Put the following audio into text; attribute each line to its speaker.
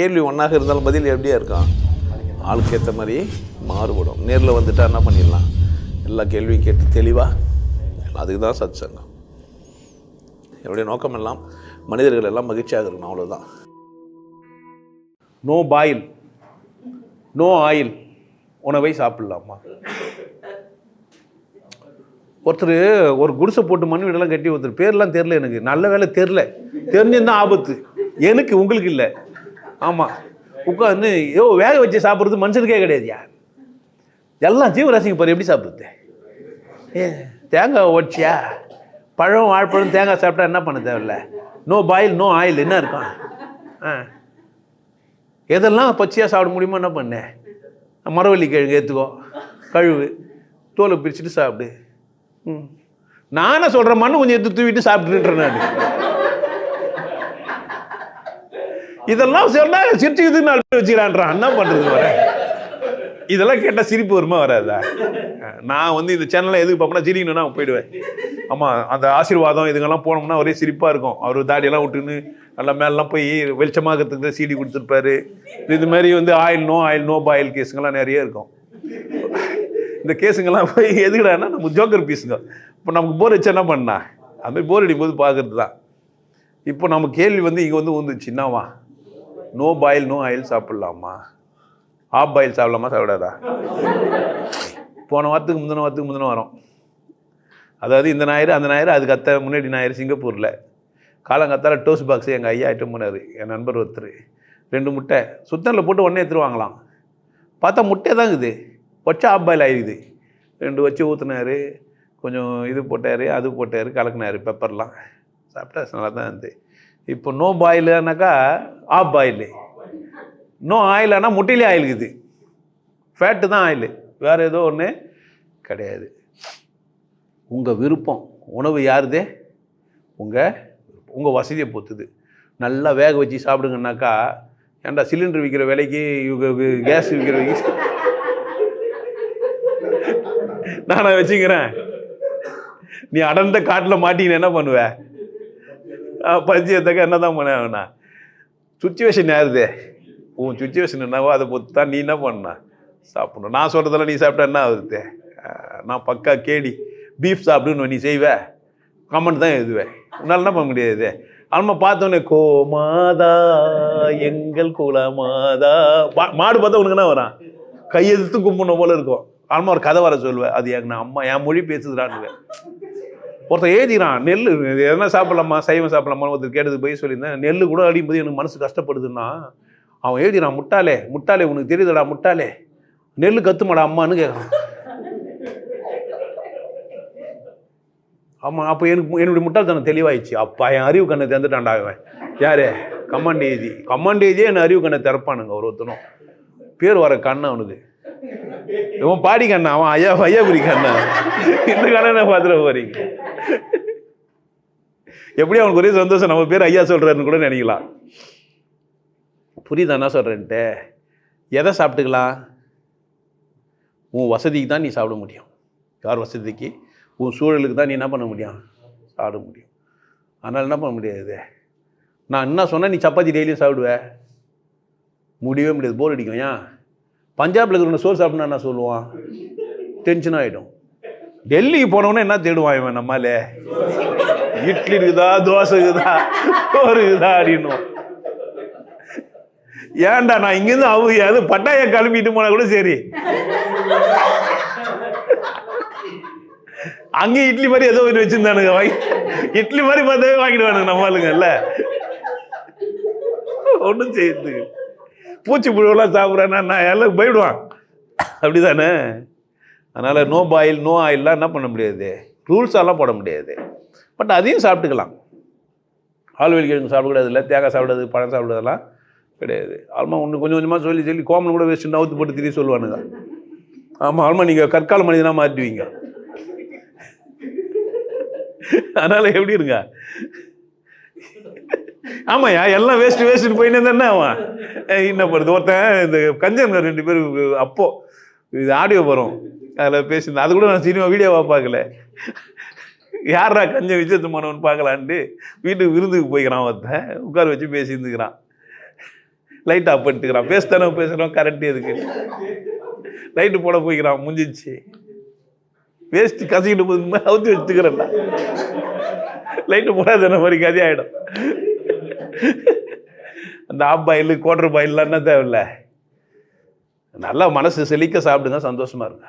Speaker 1: கேள்வி ஒன்றாக இருந்தாலும் பதில் எப்படியா இருக்கும்? ஆளுக்கு ஏற்ற மாதிரி மாறுபடும். நேரில் வந்துட்டால் என்ன பண்ணிடலாம்? எல்லா கேள்வியும் கேட்டு தெளிவாக அதுக்கு தான் சத் சங்கம் என்னுடைய நோக்கம் எல்லாம் மனிதர்கள் எல்லாம் மகிழ்ச்சியாக இருக்கணும் அவ்வளோதான்
Speaker 2: நோ பாயில் நோ ஆயில் உணவை சாப்பிடலாமா? ஒருத்தர் ஒரு குடிசை போட்டு மண் வீடெல்லாம் கட்டி ஒருத்தர் பேர்லாம் தெரில எனக்கு. நல்ல வேலை தெரில தெரிஞ்சிருந்தா ஆபத்து. எனக்கு உங்களுக்கு இல்லை. ஆமாம் உட்காந்து ஏதோ வேக வச்சு சாப்பிட்றது மனுஷனுக்கே கிடையாதுயா எல்லாம் ஜீவராசிங்க பாரு எப்படி சாப்பிட்றது? ஏ தேங்காய் ஓடிச்சியா பழம் வாழைப்பழம் தேங்காய் சாப்பிட்டா என்ன பண்ண தேவையில்ல? நோ பாயில் நோ ஆயில் என்ன இருக்கும்? ஆ. எதெல்லாம் பச்சையாக சாப்பிட முடியுமோ என்ன பண்ணேன் மரவள்ளி கிழங்கு ஏற்றுக்கோ கழுவு தோலை பிரிச்சுட்டு சாப்பிடு. ம். நானே சொல்கிற மண்ணு கொஞ்சம் எடுத்து தூவிட்டு சாப்பிட்டுன்றேன் நான். இதெல்லாம் சொன்னா சிரிச்சு நாலு பேர் வச்சுக்கிறான்றான் என்ன பண்ணுறது வர இதெல்லாம் கேட்டால் சிரிப்பு வருமா வராதா? நான் வந்து இந்த சேனலில் எதுக்கு பார்ப்பேன்னா சிரிக்கணும்னா போயிடுவேன். ஆமாம் அந்த ஆசீர்வாதம் இதுங்கெல்லாம் போனோம்னா ஒரே சிரிப்பாக இருக்கும். அவர் தாடியெல்லாம் விட்டுன்னு நல்லா மேலெலாம் போய் வெளிச்சமாகறதுக்கு சீடி கொடுத்துருப்பாரு. இது மாதிரி வந்து oil no oil no boil கேஸுங்கெல்லாம் நிறைய இருக்கும். இந்த கேஸுங்கெல்லாம் போய் எதுக்கடானா நம்ம ஜோக்கர் பீஸுங்க? இப்போ நமக்கு போர் வச்சு என்ன பண்ணா? அந்த மாதிரி போர் அடிக்கும் போது பார்க்குறது தான் இப்போ நம்ம கேள்வி வந்து இங்கே வந்து வந்துச்சு என்னவா? நோ பாயில் நோ ஆயில் சாப்பிட்லாமா? ஆஃப் பாயில் சாப்பிடலாமா? சாப்பிடாதா? போன வாரத்துக்கு முந்தின வாரத்துக்கு முந்தின வாரம். அதாவது இந்த ஞாயிறு அந்த ஞாயிறு அதுக்கு அத்தை முன்னாடி ஞாயிறு சிங்கப்பூரில். காலங்காத்தால டோஸ் பாக்ஸ் எங்கள் ஐயா ஐட்டம் பண்ணார் என் நண்பர் ஒருத்தர். ரெண்டு முட்டை. சுத்தனில் போட்டு உடனே எடுத்துருவாங்களாம். பார்த்தா முட்டை தான் இருக்குது வச்சா ஆஃப் பாயில் ஆயிருக்குது ரெண்டு வச்சு ஊற்றுனாரு கொஞ்சம் இது போட்டார் அது போட்டார் கலக்குனாரு பெப்பர்லாம் சாப்பிட்டா நல்லா தான் இருந்தது. இப்போ நோ பாயிலுனாக்கா ஆஃப் பாயில் நோ ஆயில் முட்டிலே ஆயில் இது ஃபேட்டு தான் ஆயில் வேறு ஏதோ ஒன்று கிடையாது. உங்கள் விருப்பம் உணவு யாருதே? உங்கள் உங்கள் வசதியை பொறுத்துது. நல்லா வேக வச்சு சாப்பிடுங்கன்னாக்கா ஏன்டா சிலிண்டர் விற்கிற விலைக்கு கேஸ் விற்கிற விலைக்கு? நானா வச்சுக்கிறேன். நீ அடர்ந்த காட்டில் மாட்டின்னு என்ன பண்ணுவேன் பரிச்சயத்தக்க என்ன தான் பண்ண சுச்சுவேஷன் யாருதே உன் சுச்சுவேஷன் என்னவோ அதை பொறுத்து தான் நீ என்ன பண்ண சாப்பிடணும் நான் சொல்கிறதெல்லாம் நீ சாப்பிட்டா என்ன ஆகுது நான் பக்கா கேடி பீஃப் சாப்பிடுன்னு நீ செய்வ கமெண்ட் தான் எழுதுவேன் உன்னால் என்ன பண்ண முடியாது ஆல்மா பார்த்தோன்னே கோமாதா எங்கள் குலமாதா பா- மாடு பார்த்தா உனக்கு என்ன வரான் கையெழுத்து கும்பிடணும் போல இருக்கும் ஆல்மா ஒரு கதை வர சொல்லுவேன் அது எங்க அம்மா என் மொழி பேசுதுடான்னு ஒருத்தன் எழுதிக்கிறான் நெல் எதனா சாப்பிடலாமா சைவம் சாப்பிடலாமா ஒருத்தர் கேட்டது போய் சொல்லியிருந்தேன். நெல் கூட அடிக்கும்போது எனக்கு மனசு கஷ்டப்படுதுன்னா அவன் எழுதிறான் முட்டாளே முட்டாளே உனக்கு தெரியுதுடா முட்டாளே. நெல் கத்துமாடா அம்மான்னு கேட்குறான் ஆமாம் அப்போ எனக்கு என்னுடைய முட்டாள்தனம் தெளிவாயிடுச்சு. அப்பா என் அறிவு கண்ணை திறந்துட்டான்டா அவன் யாரு? கமாண்ட் ஏஜி கமாண்ட் ஏஜியே என் அறிவு கண்ணை திறப்பானுங்க ஒரு ஒருத்தனும். பேர் வர கண்ணை அவனுக்கு. இவன் பாடி கண்ணா அவன் ஐயா ஐயாபுரி கண்ணா. இந்த கண்ணனை பார்த்துட போறீங்க எப்படி அவனுக்கு ஒரே சந்தோஷம்? நம்ம பேர் ஐயா சொல்றாருன்னு கூட நினைக்கலாம் புரியுதா என்ன சொல்கிறேன்ட்டு எதை சாப்பிட்டுக்கலாம்? உன் வசதிக்கு தான் நீ சாப்பிட முடியும். யார் வசதிக்கு? உன் சூழலுக்கு தான் நீ என்ன பண்ண முடியும்? சாப்பிட முடியும். அதனால் என்ன பண்ண முடியாது நான் என்ன சொன்னால் நீ சப்பாத்தி டெய்லியும் சாப்பிடுவ? முடியவே முடியாது. போர் அடிக்கும். ஏன்? பஞ்சாபில் இருக்கிற சோறு சாப்பிட்னா என்ன சொல்லுவான்? டென்ஷன் ஆகிடும் டெல்லிக்கு போனவொன்னே என்ன தேடுவான் இவன் நம்மளே? இட்லி இருக்குதா தோசை இருக்குதா சோறு இருக்குதா அப்படின்னும் ஏன்டா நான் இங்கேருந்து அவங்க அது பட்டாய கிளம்பிட்டு போனா கூட சரி. அங்கே இட்லி மாதிரி ஏதோ ஒன்று வச்சிருந்தானுங்க. வாங்கி இட்லி மாதிரி பார்த்தாவே வாங்கிடுவானுங்க நம்ம ஆளுங்கல்ல ஒன்றும் செய்யுது பூச்சி புழுவெல்லாம் சாப்பிட்றேன்னா நான் எல்லாம் போயிடுவான். அப்படிதானே? அதனால் நோ பாயில் நோ ஆயில்லாம் என்ன பண்ண முடியாது? ரூல்ஸாலாம் போட முடியாது. பட் அதையும் சாப்பிட்டுக்கலாம். ஆழ்வெளி கிழங்கு சாப்பிடக்கூடாது இல்லை தேங்காய் சாப்பிடாது பழம் சாப்பிடாதெல்லாம் கிடையாது. ஆல்மா ஒன்று கொஞ்சம் கொஞ்சமாக சொல்லி சொல்லி கோமன் கூட வச்சு நவுத்து போட்டு திரி சொல்லுவானுங்க. ஆமாம் ஆல்மா நீங்கள் கற்கால மனிதனாக மாற்றுவீங்க அதனால் எப்படி இருங்க? ஆமாய்யா எல்லாம் வேஸ்ட் வேஸ்ட்டு போயின்னு தானே அவன் என்ன பண்ணுறது ஒருத்தன் இந்த கஞ்சன் ரெண்டு பேர் அப்போது இது ஆடியோ வரும். அதில் பேசியிருந்தேன். அது கூட நான் சினிமா வீடியோவாக பார்க்கல. யாரா கஞ்சன் விஜயத்துமானவன் பார்க்கலான்ட்டு வீட்டுக்கு விருந்துக்கு போய்க்கிறான் ஒருத்தன். உட்கார வச்சு பேசியிருந்துக்கிறான். Light off பண்ணிட்டுக்கிறான். பேசுதானே பேசுகிறோம் கரண்ட் எதுக்கு? லைட்டு போட போய்க்கிறான். முடிஞ்சிச்சு. வேஸ்ட் கசிக்கிட்டு போது அவுத்து வச்சுக்கிறேன்டா. லைட்டு போடாத மாதிரி கதி ஆகிடும் அந்த ஆப் பாயில் குவார்டர் பாயில்லாம் என்ன தேவையில்ல? நல்லா மனசு செழிக்க சாப்பிடுங்க. சந்தோஷமாக இருங்க.